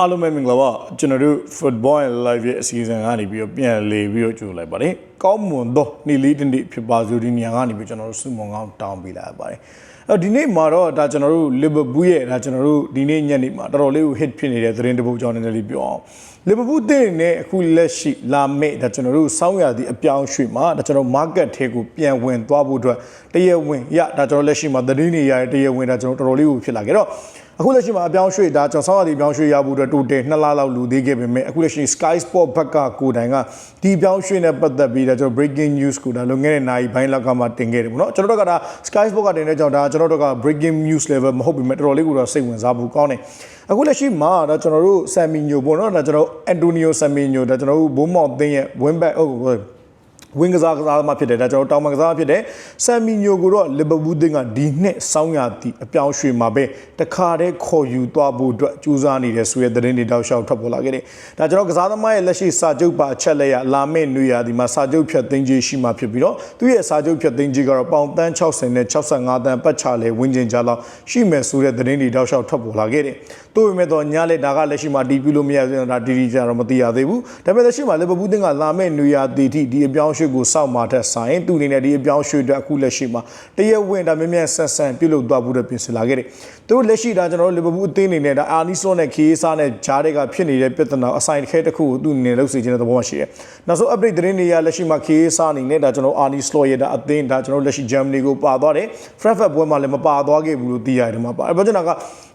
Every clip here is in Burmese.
အားလုံးပဲမင်္ဂလာပါကျွန်တော်တို့ Football and Live ရဲ့အစီအစဉ်ကနေပြီးတော့ပြန်လေပြီးတော့ကြိုလိုက်ပါတယ်ကောင်းမွန်သောနေ့လေးတစ်နေ့ဖြစ်ပါစို့ဒီနေရာကနေပြီးကျွန်တော်တို့စုမုံကောင်းတောင်းပေးလိုက်ရပါတယ်အဲ့တော့ဒီနေ့မှာတော့ဒါကျွန်တော်တို့ Liverpool ရဲ့ဒါကျွန်တော်တို့ဒီနေ့ညနေမှာတော်တော်လေးကို hit ဖြစ်နေတဲ့သတင်းတစ်ပုဒ်ကြောင့်လည်းလေးပြောအောင် Liverpool တင်နဲ့အခုလက်ရှိလာမဲ့ဒါကျွန်တော်တို့စောင်းရသည့်အပြောင်းရွှေ့မှာဒါကျွန်တော် market ထဲကိုပြန်ဝင်သွားဖို့အတွက်တရဝင်ရဒါကျွန်တော်လက်ရှိမှာသတင်းတွေရတဲ့တရဝင်ဒါကျွန်တော်တော်တော်လေးကိုဖြစ်လာခဲ့တော့ အခုလက်ရှိမှာအပြောင်းရွှေ့ဒါကျွန်တော်ဆောင်းရသည်အပြောင်းရွှေ့ရဖို့အတွက်တိုတယ်2လလောက်လူသေးခဲ့ပေမဲ့အခုလက်ရှိ Sky Sport ဘက်ကကိုယ်တိုင်ကဒီအပြောင်းရွှေ့နဲ့ပတ်သက်ပြီးဒါကျွန်တော် breaking news ကိုဒါလွန်ခဲ့တဲ့နိုင်ဘိုင်းလောက်ကမှတင်ခဲ့တယ်ပေါ့နော်ကျွန်တော်တို့ကဒါ Sky Sport ကတင်တဲ့ကြောင့်ဒါကျွန်တော်တို့က breaking news level မဟုတ်ပေမဲ့တော်တော်လေးကိုတော့စိတ်ဝင်စားဖို့ကောင်းတယ်အခုလက်ရှိမှာဒါကျွန်တော်တို့ဆမ်မီညိုပေါ့နော်ဒါကျွန်တော်အန်တိုနီယိုဆမ်မီညိုဒါကျွန်တော်တို့ဘုံမောက်သိန်းရဲ့ win back ဟုတ် ဝင်းကစားကစားသမားဖြစ်တယ်ဒါကျွန်တော်တောင်မန်ကစားဖြစ်တယ်ဆမ်မီညိုကိုတော့လီဗာပူးတင်းကဒီနှစ်စောင်းရသည့်အပြောင်းရွှေ့မှာပဲတခါတည်းခေါ်ယူသွားဖို့အတွက်ကြိုးစားနေတဲ့ဆိုတဲ့သတင်းတွေတောက်လျှောက်ထွက်ပေါ်လာခဲ့တယ်ဒါကျွန်တော်ကစားသမားရဲ့လက်ရှိစာချုပ်ပါအချက်လက်ရလာမယ့်နွေရာသီမှာစာချုပ်ဖြတ်သိမ်းခြင်းရှိမှဖြစ်ပြီးတော့သူရဲ့စာချုပ်ဖြတ်သိမ်းခြင်းကတော့ပေါင်တန်း60နဲ့65တန်းပတ်ချလဲဝင်းကျင်ကြလောက်ရှိမယ်ဆိုတဲ့သတင်းတွေတောက်လျှောက်ထွက်ပေါ်လာခဲ့တယ် တို့ပေမဲ့တော့ညလက်ဒါကလက်ရှိမှာတီးပြလို့မရသေးဘူးဒါတီတီကြတော့မသိရသေးဘူးဒါပေမဲ့လက်ရှိမှာလီဗာပူးတင်းကလာမယ့်နွေရာသီထိဒီအပြောင်းရွှေ့ကိုစောင့်မှာတဲ့ဆိုင်သူအနေနဲ့ဒီအပြောင်းရွှေ့အတွက်အခုလက်ရှိမှာတရက်ဝင်ဒါမြမြဆက်ဆန်ပြုတ်လုသွားဖို့အတွက်ပြင်ဆင်လာခဲ့တယ်သူတို့လက်ရှိဒါကျွန်တော်တို့လီဗာပူးအသင်းအနေနဲ့ဒါအာနီစလော့နဲ့ခီးဆာနဲ့ဂျားတွေကဖြစ်နေတဲ့ပြဿနာအဆိုင်တစ်ခဲတစ်ခုကိုသူ့အနေနဲ့လှုပ်စေခြင်းတဲ့သဘောရှိတယ်နောက်ဆုံး update သတင်းတွေရလက်ရှိမှာခီးဆာအနေနဲ့ဒါကျွန်တော်အာနီစလော့ရဲ့ဒါအသင်းဒါကျွန်တော်လက်ရှိဂျာမနီကိုပါသွားတယ် Frankfurt ပွဲမှာလည်းမပါသွားခဲ့ဘူးလို့သိရတယ်မှာပါအဲ့ဘာကြောင့်က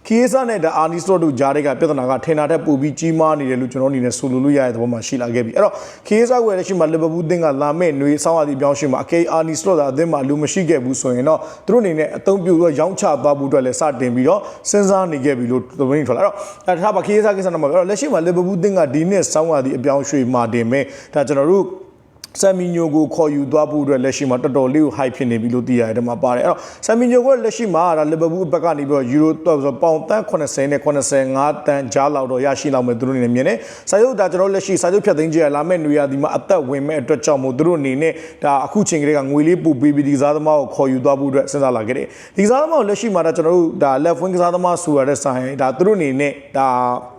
ခီးဆာနဲ့ဒါအာနီစလော့တို့ဂျားတွေကပြဿနာကထင်တာတဲ့ပိုပြီးကြီးမားနေတယ်လို့ကျွန်တော်အနေနဲ့ဆိုလိုလို့ရတဲ့သဘောမှာရှိလာခဲ့ပြီအဲ့တော့ခီးဆာကိုလက်ရှိမှာလီဗာပူးအသင်းကလာမဲ့ຫນွေဆောင်းရသည့်ပြောင်းရွှေ့မှာအကေအာနီစလော့သာအသင်းမှာလူမရှိခဲ့ဘူးဆိုရင်တော့သူတို့အနေနဲ့အသုံးပြုတော့ရောင်းချသွားဖို့အတွက်လည်းစတင်ပြီးတော့စဉ်းစားနေခဲ့ပြီလို့သတင်းထွက်လာအဲ့တော့အဲဒါပါခီးဆာကိစ္စတော့မှာအဲ့တော့လက်ရှိမှာလီဗာပူးအသင်းကဒီနှစ်ဆောင်းရသည့်အပြောင်းရွှေ့မှာတင်မဲ့ဒါကျွန်တော်တို့ ဆမ်မီညိုကိုခေါ်ယူသွားဖို့အတွက်လက်ရှိမှာတော်တော်လေးကို hype ဖြစ်နေပြီလို့သိရတယ်ဒီမှာပါတယ်အဲ့တော့ဆမ်မီညိုကလက်ရှိမှာဒါလီဗာပူးဘက်ကနေပြီးတော့ယူရိုတော့ဆိုပေါင်တန်း80နဲ့85တန်းကြားလောက်တော့ရရှိလောက်မယ်သူတို့အနေနဲ့မြင်တယ်စာချုပ်ဒါကျွန်တော်လက်ရှိစာချုပ်ဖြတ်သိမ်းကြရလာမဲ့နေရာဒီမှာအသက်ဝင်မဲ့အတွက်ကြောင့်မို့သူတို့အနေနဲ့ဒါအခုချိန်ကလေးကငွေလေးပို့ပေးပြီးဒီကစားသမားကိုခေါ်ယူသွားဖို့အတွက်စဉ်းစားလာခဲ့တယ်ဒီကစားသမားကိုလက်ရှိမှာဒါကျွန်တော်တို့ဒါ left wing ကစားသမားဆိုရတဲ့ဆိုင်ဒါသူတို့အနေနဲ့ဒါ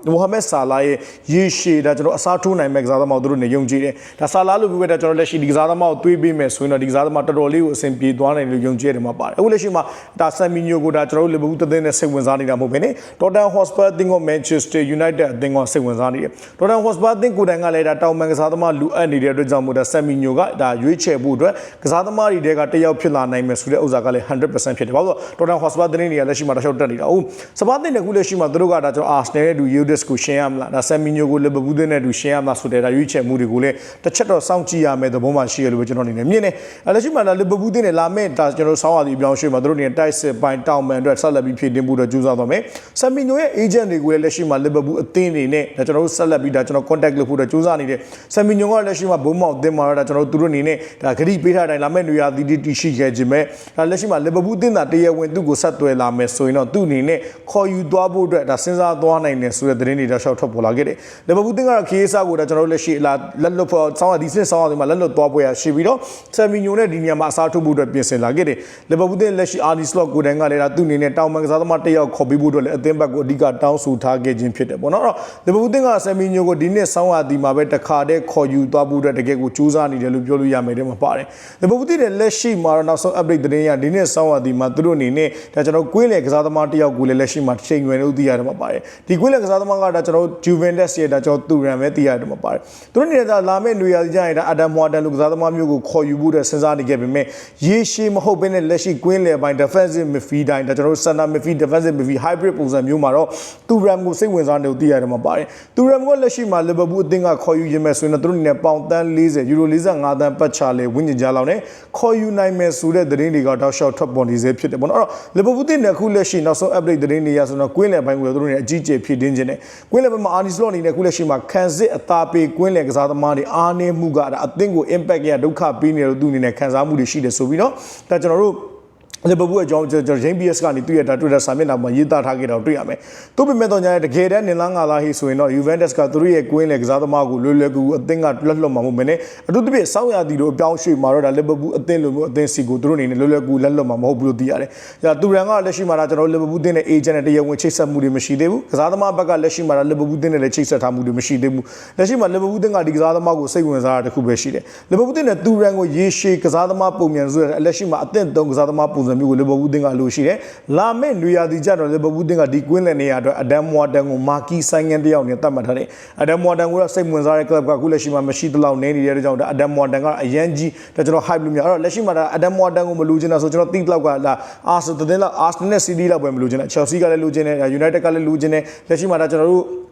မိုဟာမက်ဆာလာရဲ့ရေရှည်ဒါကျွန်တော်အစားထိုးနိုင်မဲ့ကစားသမားကိုသူတို့နေယုံကြည်တယ်ဒါဆာလာလို့ပြောတဲ့ကျွန်တော်လက်ရှိဒီကစားသမားကိုတွေးပေးမယ်ဆိုရင်တော့ဒီကစားသမားတော်တော်လေးကိုအဆင်ပြေသွားနိုင်လို့ယုံကြည်တယ်မှာပါတယ်အခုလက်ရှိမှာဒါဆမ်မီညိုကိုဒါကျွန်တော်တို့လီဗာပူးသင်းနဲ့စိတ်ဝင်စားနေတာမဟုတ်ဘဲနဲ့တော်တန်ဟော့စပါအသင်းကမန်ချက်စတာယူနိုက်တက်အသင်းကစိတ်ဝင်စားနေတယ်တော်တန်ဟော့စပါအသင်းကိုယ်တိုင်ကလည်းဒါတောင်မန်ကစားသမားလူအပ်နေတဲ့အတွက်ကြောင့်မို့ဒါဆမ်မီညိုကဒါရွေးချယ်ဖို့အတွက်ကစားသမားတွေတဲကတယောက်ဖြစ်လာနိုင်မယ်ဆိုတဲ့ဥစ္စာကလည်း100%ဖြစ်တယ်ဘာလို့လဲတော်တန်ဟော့စပါအသင်းတွေကလက်ရှိမှာတခြားတက်နေတာဟုတ်စပါအသင်းကခုလက်ရှိမှာသူတို့ကဒါကျွန်တော်အာဆနယ်နဲ့ဒူယူဒစ်ကိုရှင်းရမလားဒါဆမ်မီညိုကိုလီဗာပူးသင်းနဲ့ဒူရှင်းရမလားဆိုတဲ့ဒါရွေးချယ်မှုတွေကိုလည်းတစ်ချက်တော့စောင့်ကြည့်ရမယ်သဘောမှရှိရလို့ပဲကျွန်တော်အနေနဲ့မြင်တယ်အဲလက်ရှိမှာလီဗာပူးသင်းနဲ့လာမဲ့ဒါကျွန်တော်ဆောင်းရသည်ပြောင်းရွှေ့မှာသူတို့အနေနဲ့တိုက်စစ်ပိုင်းတောင်မန်အတွက်ဆက်လက်ပြီးဖြည့်တင်းဖို့တော့ကြိုးစားသွားမယ်ဆမ်မီညိုရဲ့ agent တွေကိုလည်းလက်ရှိမှာလီဗာပူးအသင်းတွေနဲ့ဒါကျွန်တော်တို့ဆက်လက်ပြီးဒါကျွန်တော် contact လုပ်ဖို့တော့ကြိုးစားနေတယ်ဆမ်မီညိုကလက်ရှိမှာဘုံမောက်အသင်းမှာတော့ဒါကျွန်တော်တို့သူတို့အနေနဲ့ဒါဂရိပေးထားတိုင်းလာမဲ့နေရာတီတီရှိခဲ့ခြင်းပဲဒါလက်ရှိမှာလီဗာပူးအသင်းသာတရားဝင်သူ့ကိုဆက်သွယ်လာမယ်ဆိုရင်တော့သူ့အနေနဲ့ခေါ်ယူသွားဖို့အတွက်ဒါစဉ်းစားသွားနိုင်တယ်ဆိုတဲ့သတင်းတွေတော့ရှောက်ထွက်ပေါ်လာခဲ့တယ်လီဗာပူးအသင်းကတော့ခီးစာကိုဒါကျွန်တော်တို့လက်ရှိလာလက်လွတ်ဖို့ဆောင်းရဒီစစ်ဆောင်းရဒီမှာလက်လွတ်သွားဖို့ရရှိပြီးတော့ဆမ်မီညိုနဲ့ဒီနေရာမှာအစားထိုးဖို့အတွက်ပြင်ဆင်လာခဲ့တယ်လီဗာပူးသင်းလက်ရှိအာဒီစလော့ကိုတိုင်ကလည်းဒါသူ့အနေနဲ့တောင်မန်ကစားသမားတစ်ယောက်ခေါ်ပြီးဖို့အတွက်လည်းအသင်းဘက်ကိုအဓိကတောင်းဆိုထားခဲ့ခြင်းဖြစ်တယ်ပေါ့နော်အဲ့တော့လီဗာပူးသင်းကဆမ်မီညိုကိုဒီနှစ်ဆောင်းရဒီမှာပဲတခါတည်းခေါ်ယူသွားဖို့အတွက်တကယ်ကိုကြိုးစားနေတယ်လို့ပြောလို့ရမယ်တဲ့မှာပါတယ်လီဗာပူးသင်းရဲ့လက်ရှိမှာတော့နောက်ဆုံး update သတင်းရဒီနှစ်ဆောင်းရဒီမှာသူတို့အနေနဲ့ဒါကျွန်တော်ကွင်းလေကစားသမားတစ်ယောက်ကိုလည်းလက်ရှိမှာချိန်ရွယ်လို့သိရတယ်မှာပါတယ်ဒီကွင်းလေကစားသမားကဒါကျွန်တော် Juventus ရဲ့ဒါကျွန်တော်သူရံပဲသိရတယ်မှာပါတယ်သူတို့အနေနဲ့လာမယ့်နေရာကြရင်ဒါ Adam Morton လူကစားသမားမျိုးကိုခေါ်ယူဖို့အတွက်စဉ်းစားနေခဲ့ပေမဲ့ရေရှည်မဟုတ်ဘဲနဲ့လက်ရှိကွင်းလေပိုင်း defensive midfield တိုင်းဒါကျွန်တော် center midfield defensive midfield hybrid ပုံစံမျိုးမှာတော့သူရမ်ကိုစိတ်ဝင်စားနေလို့သိရတယ်မှာပါတယ်သူရမ်ကလက်ရှိမှာ Liverpool အသင်းကခေါ်ယူရမယ်ဆိုရင်တော့သူတို့အနေနဲ့ပေါင်တန်း40ယူရို45တန်းပတ်ချလေဝင်းကျင်ကြားလောက်နဲ့ခေါ်ယူနိုင်မယ်ဆိုတဲ့သတင်းတွေကတော့ရှော့ထွက်ပေါ်နေစေဖြစ်တယ်ပေါ့နော်အဲ့တော့ Liverpool အသင်းနဲ့အခုလက်ရှိနောက်ဆုံး update သတင်းတွေရဆိုတော့ကွင်းလေပိုင်းကိုသူတို့အနေနဲ့အကြီးကျယ်ဖြည့်တင်းခြင်းနဲ့ကွင်းလေပိုင်းမှာ Arnie Slot အနေနဲ့အခုလက်ရှိမှာခံစစ်အသာပေကွင်းလေကစားသမားတွေအားနည်းမှုကဒါအသင်းကို impact ရဒုက္ခပေးနေတယ်လို့သူအနေနဲ့ခံစားမှုတွေရှိတယ်ဆိုပြီးတော့ဒါကျွန်တော်တို့ လီဗာပူးအကြောင်းကျွန်တော်ဂျိမ်း PS ကနေသူ့ရဲ့ဒါ Twitter စာမျက်နှာမှာရေးသားထားခဲ့တာကိုတွေ့ရမယ်။သို့ပေမဲ့တော့ညာတကယ်တမ်းနင်လားငါလားဟိဆိုရင်တော့ Juventus ကသူတို့ရဲ့ကွင်းလေကစားသမားကိုလွယ်လွယ်ကူကူအသင်းကလက်လွတ်မှာမဟုတ်ဘဲနဲ့အထူးသဖြင့်စောင်းရသည်တို့အပြောင်းရွှေ့မှာတော့ဒါလီဗာပူးအသင်းလိုမျိုးအသင်းစီကိုသူတို့အနေနဲ့လွယ်လွယ်ကူလက်လွတ်မှာမဟုတ်ဘူးလို့သိရတယ်။ဒါသူရန်ကလက်ရှိမှာဒါကျွန်တော်လီဗာပူးအသင်းနဲ့ agent နဲ့တရားဝင်ချိတ်ဆက်မှုတွေမရှိသေးဘူး။ကစားသမားဘက်ကလက်ရှိမှာဒါလီဗာပူးအသင်းနဲ့လည်းချိတ်ဆက်ထားမှုတွေမရှိသေးဘူး။လက်ရှိမှာလီဗာပူးအသင်းကဒီကစားသမားကိုစိတ်ဝင်စားတာတခုပဲရှိတယ်။လီဗာပူးအသင်းနဲ့သူရန်ကိုရေရှည်ကစားသမားပုံမြန်ဆိုတဲ့လက်ရှိမှာအသင်းသုံးကစားသမားပုံစံမျိုးကိုလီဗာပူးအသင်းကလိုရှိတယ်။လာမယ့်နွေရာသီကျတော့လီဗာပူးအသင်းကဒီကွင်းလည်နေရအတွက်အဒမ်မွာတန်ကိုမာကီဆိုင်ငန်တယောက်နဲ့တတ်မှတ်ထားတယ်။အဒမ်မွာတန်ကိုတော့စိတ်ဝင်စားတဲ့ club ကအခုလက်ရှိမှာမရှိသလောက်နေနေတဲ့ကြောင့်ဒါအဒမ်မွာတန်ကအရန်ကြီးဒါကျွန်တော် hype လို့မြင်အဲ့တော့လက်ရှိမှာဒါအဒမ်မွာတန်ကိုမလူချင်တာဆိုကျွန်တော် think လောက်ကလာအာဆယ်တဲ့လောက်အာဆယ်နဲ့စီးတီးလောက်ပဲမလူချင်တာ Chelsea ကလည်းလူချင်တယ် United ကလည်းလူချင်တယ်လက်ရှိမှာဒါကျွန်တော်တို့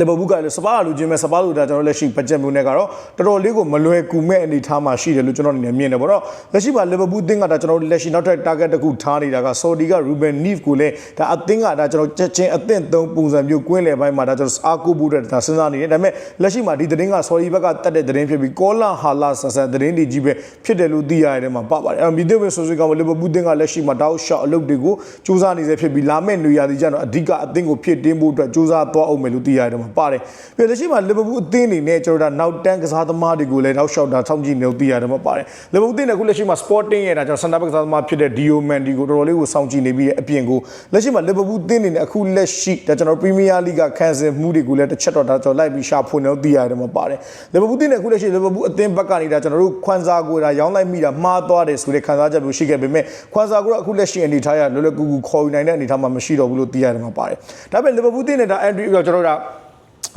လီဗာပူးကလည်းစပါးလူချင်းမဲ့စပါးလူဒါကျွန်တော်လက်ရှိဘတ်ဂျက်မျိုးနဲ့ကတော့တော်တော်လေးကိုမလွယ်ကူမဲ့အနေထားမှာရှိတယ်လို့ကျွန်တော်အနေနဲ့မြင်တယ်ပေါ့နော်လက်ရှိမှာလီဗာပူးအသင်းကဒါကျွန်တော်လက်ရှိနောက်ထပ် target တစ်ခုထားနေတာကဆော်ဒီက Ruben Neves ကိုလည်းဒါအသင်းကဒါကျွန်တော်ချက်ချင်းအသင်းသုံးပုံစံမျိုးကွင်းလယ်ပိုင်းမှာဒါကျွန်တော်အားကိုးဖို့အတွက်ဒါစဉ်းစားနေတယ်ဒါပေမဲ့လက်ရှိမှာဒီသတင်းကဆော်ဒီဘက်ကတတ်တဲ့သတင်းဖြစ်ပြီးကောလာဟာလာဆဆန်သတင်းတွေကြီးပဲဖြစ်တယ်လို့သိရတဲ့မှာပပါတယ်အဲမီဒီယိုဆိုဆိုကလီဗာပူးအသင်းကလက်ရှိမှာတောက်ရှော့အလုပ်တွေကိုစူးစမ်းနေစေဖြစ်ပြီးလာမယ့်နေရာဒီကျတော့အဓိကအသင်းကိုဖြစ်တင်းဖို့အတွက်စူးစမ်းသွားအောင်မယ်လို့သိရတယ်မှာပါတယ်ပြီးလက်ရှိမှာလီဗာပူးအသင်းအနေနဲ့ကျွန်တော်တို့နောက်တန်းကစားသမားတွေကိုလည်းတောက်ရှော့တာစောင့်ကြည့်နေလို့သိရတယ်မှာပါတယ်လီဗာပူးအသင်းကအခုလက်ရှိမှာ Sporting ရဲ့ဒါကျွန်တော်စန်တာဘက်ကစားသမားဖြစ်တဲ့ Dio Mandi ကိုတော်တော်လေးကိုစောင့်ကြည့်နေပြီးအပြင်ကိုလက်ရှိမှာလီဗာပူးအသင်းအနေနဲ့အခုလက်ရှိဒါကျွန်တော် Premier League ကခံစင်မှုတွေကိုလည်းတစ်ချက်တော့ဒါကျွန်တော်လိုက်ပြီးရှာဖွေနေလို့သိရတယ်မှာပါတယ်လီဗာပူးအသင်းနဲ့အခုလက်ရှိလီဗာပူးအသင်းဘက်ကနေဒါကျွန်တော်တို့ခွန်စာကိုဒါရောင်းလိုက်မိတာမှားသွားတယ်ဆိုတဲ့ခံစားချက်မျိုးရှိခဲ့ပေမဲ့ခွန်စာကိုတော့အခုလက်ရှိအနေထားရလွယ်လွယ်ကူကူခေါ်ယူနိုင်တဲ့အနေထားမှာမရှိတော့ဘူးလို့သိရတယ်မှာပါတယ်ဒါပေမဲ့လီဗာပူးအသင်းနဲ့ဒါ Andrew ကကျွန်တော်တို့ဒါ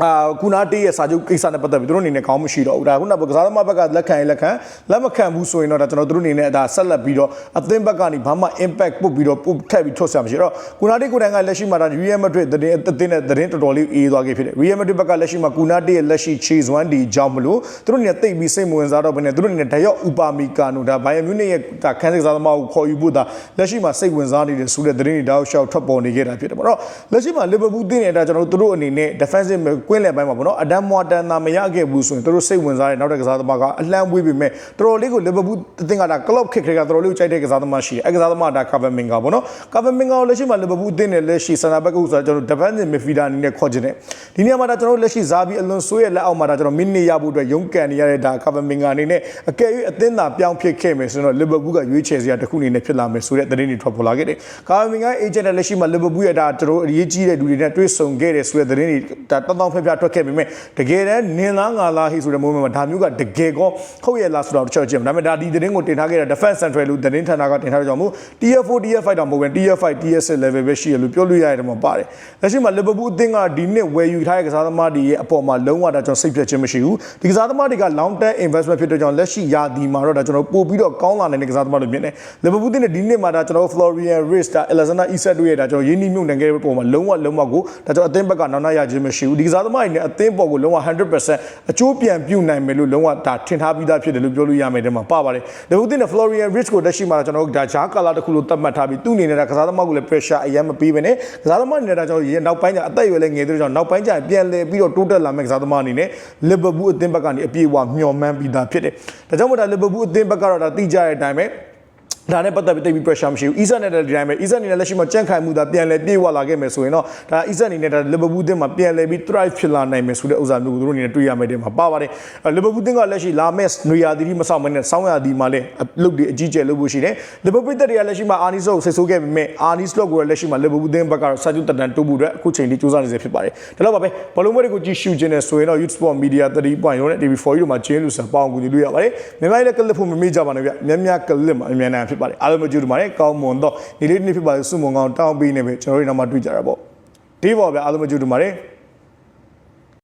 အာကုနာတေးရဲ့စာချုပ်ကိစ္စနဲ့ပတ်သက်ပြီးသူတို့အနေနဲ့ကောင်းမရှိတော့ဘူးဒါခုနကကစားသမားဘက်ကလက်ခံရင်လက်ခံလက်မခံဘူးဆိုရင်တော့ဒါကျွန်တော်တို့အနေနဲ့ဒါဆက်လက်ပြီးတော့အသင်းဘက်ကနေဘာမှ impact ပုတ်ပြီးတော့ပုတ်ထက်ပြီးထုတ်ဆရာမရှိတော့ကုနာတေးကိုယ်တိုင်ကလက်ရှိမှာဒါ Real Madrid တဲ့အသင်းနဲ့သတင်းတော်တော်လေးအေးသွားခဲ့ဖြစ်တယ် Real Madrid ဘက်ကလက်ရှိမှာကုနာတေးရဲ့လက်ရှိ Chase One ဒီကြောင့်မလို့သူတို့အနေနဲ့တိတ်ပြီးစိတ်မဝင်စားတော့ဘဲနဲ့သူတို့အနေနဲ့ဓာတ်ရောက်ဥပါမီကာနိုဒါဘိုင်ယန်မြူနစ်ရဲ့ဒါခန်းစစ်ကစားသမားကိုခေါ်ယူဖို့ဒါလက်ရှိမှာစိတ်ဝင်စားနေတဲ့ဆိုတဲ့သတင်းတွေတောက်လျှောက်ထွက်ပေါ်နေခဲ့တာဖြစ်တယ်ပေါ့နော်လက်ရှိမှာ Liverpool တင်းနေတာကျွန်တော်တို့သူတို့အနေနဲ့ defensive ကွင်းလယ်ပိုင်းမှာပေါ့နော်အဒမ်မွာတန်သာမရခဲ့ဘူးဆိုရင်သူတို့စိတ်ဝင်စားတဲ့နောက်တဲ့ကစားသမားကအလန့်ဝေးပေမဲ့တော်တော်လေးကို Liverpool အသင်းကဒါ club kick တွေကတော်တော်လေးကိုကြိုက်တဲ့ကစားသမားရှိတယ်အဲကစားသမားဒါ Cavaminga ပေါ့နော် Cavaminga ကိုလက်ရှိမှာ Liverpool အသင်းနဲ့လက်ရှိ center back ကိုဆိုတော့ကျွန်တော် defensive midfielder အနေနဲ့ခေါ်ချင်တယ်ဒီနေရာမှာဒါကျွန်တော်တို့လက်ရှိ Zabi Alonso ရဲ့လက်အောက်မှာဒါကျွန်တော်မိနစ်ရဖို့အတွက်ရုန်းကန်နေရတဲ့ဒါ Cavaminga အနေနဲ့အကယ်၍အသင်းသာပြောင်းဖြစ်ခဲ့မယ်ဆိုတော့ Liverpool ကရွေးချယ်စရာတစ်ခုအနေနဲ့ဖြစ်လာမယ်ဆိုတဲ့သတင်းတွေထွက်ပေါ်လာခဲ့တယ် Cavaminga agent နဲ့လက်ရှိမှာ Liverpool ရဲ့ဒါကျွန်တော်အရေးကြီးတဲ့လူတွေနဲ့တွေ့ဆုံခဲ့တယ်ဆိုတဲ့သတင်းတွေဒါတောင်းတောင်းဖျက်ဖျက်ထွက်ခဲ့ပေမဲ့တကယ်တမ်းနင်လားငါလားဟိဆိုတဲ့ moment မှာဒါမျိုးကတကယ်ကောဟုတ်ရဲ့လားဆိုတော့တစ်ချက်ကြည့်မယ်ဒါပေမဲ့ဒါဒီသတင်းကိုတင်ထားခဲ့တဲ့ defense central လို့သတင်းဌာနကတင်ထားတဲ့ကြောင့်မို့ tier 4 tier 5တောင်မဟုတ်ဘူး tier 5 tier 6 level ပဲရှိရလို့ပြောလို့ရတယ်မှာပါတယ်လက်ရှိမှာ Liverpool အသင်းကဒီနှစ်ဝယ်ယူထားတဲ့ကစားသမားတွေရဲ့အပေါ်မှာလုံးဝဒါကျွန်တော်စိတ်ဖြတ်ခြင်းမရှိဘူးဒီကစားသမားတွေက long term investment ဖြစ်တဲ့ကြောင့်လက်ရှိယာဒီမှာတော့ဒါကျွန်တော်ပို့ပြီးတော့ကောင်းလာနိုင်တဲ့ကစားသမားတွေဖြစ်နေ Liverpool အသင်းနဲ့ဒီနှစ်မှာဒါကျွန်တော် Florian Wirtz ဒါ Alexander Isak တို့ရဲ့ဒါကျွန်တော်ရင်းနှီးမြှုပ်နှံခဲ့တဲ့ပုံမှာလုံးဝလုံးဝကိုဒါကျွန်တော်အသင်းဘက်ကနောက်နောက်ရခြင်းမရှိဘူးဒီကစားသမားတွေနဲ့အသင်းပေါ်ကိုလုံးဝ100%အကျိုးပြန်ပြုနိုင်မယ်လို့လုံးဝဒါထင်ထားပြီးသားဖြစ်တယ်လို့ပြောလို့ရမယ်တဲ့မှာပါပါတယ်။ Liverpool နဲ့ Florian Wirtz ကိုတက်ရှိမှာကျွန်တော်တို့ဒါဂျာကာလာတစ်ခုလို့သတ်မှတ်ထားပြီးသူ့အနေနဲ့ဒါကစားသမားကိုလည်း pressure အရင်မပေးဘဲနဲ့ကစားသမားအနေနဲ့ဒါကျွန်တော်ရေနောက်ပိုင်းကျအသက်အရွယ်လည်းငယ်သေးတဲ့ကြောင့်နောက်ပိုင်းကျပြန်လဲပြီးတော့တိုးတက်လာမယ့်ကစားသမားအနေနဲ့ Liverpool အသင်းဘက်ကနေအပြေအဝမျှော်မှန်းပြီးသားဖြစ်တယ်။ဒါကြောင့်မို့ဒါ Liverpool အသင်းဘက်ကတော့ဒါတိကျတဲ့အတိုင်းပဲ ဒါနဲ့ပတ်သက်ပြီးတိတ်ပြီး pressure မရှိဘူး။ Isa နဲ့လည်းဒီတိုင်းပဲ။ Isa အနေနဲ့လက်ရှိမှာကြန့်ခိုင်မှုသာပြန်လဲပြေဝလာခဲ့မယ်ဆိုရင်တော့ဒါ Isa အနေနဲ့ဒါ Liverpool တင်းမှာပြန်လဲပြီး thrive ဖြစ်လာနိုင်မယ်ဆိုတဲ့ဥစ္စာမျိုးကိုသူတို့အနေနဲ့တွေ့ရမယ်တဲ့မှာပါပါတယ်။ Liverpool တင်းကလက်ရှိလာမယ့်နွေရာသီမဆောက်မနဲ့ဆောင်းရာသီမှာလည်းလုတ်တွေအကြီးကျယ်လုပ်ဖို့ရှိတယ်။ Liverpool တက်တွေကလက်ရှိမှာ Arnie Slot ကိုဆိတ်ဆိုးခဲ့ပေမဲ့ Arnie Slot ကိုလက်ရှိမှာ Liverpool တင်းဘက်ကတော့စာချုပ်တက်တန်တိုးဖို့အတွက်အခုချိန်ထိစူးစမ်းနေစေဖြစ်ပါတယ်။ဒါတော့ပါပဲဘလုံးဘက်တွေကိုကြည့်ရှုခြင်းနဲ့ဆိုရင်တော့ Youth Sport Media 3.0နဲ့ TV4 တို့မှာကျင်းလို့ဆန်ပေါအောင်ကူညီလို့ရပါတယ်။မြန်မာရဲ့ကလစ်ဖို့မမေ့ကြပါနဲ့ဗျ။များများကလစ်မှာအများနဲ့ဖြစ်ပါတယ်။အားလုံးမကြည့်လို့ပါတယ်ကောင်းမွန်တော့ဒီလေးနေ့ဖြစ်ပါစုံမွန်ကောင်းတောင်းပေးနေပဲကျွန်တော်တို့နောက်မှတွေ့ကြတာပေါ့ဒီပေါ်ဗျအားလုံးမကြည့်လို့ပါတယ်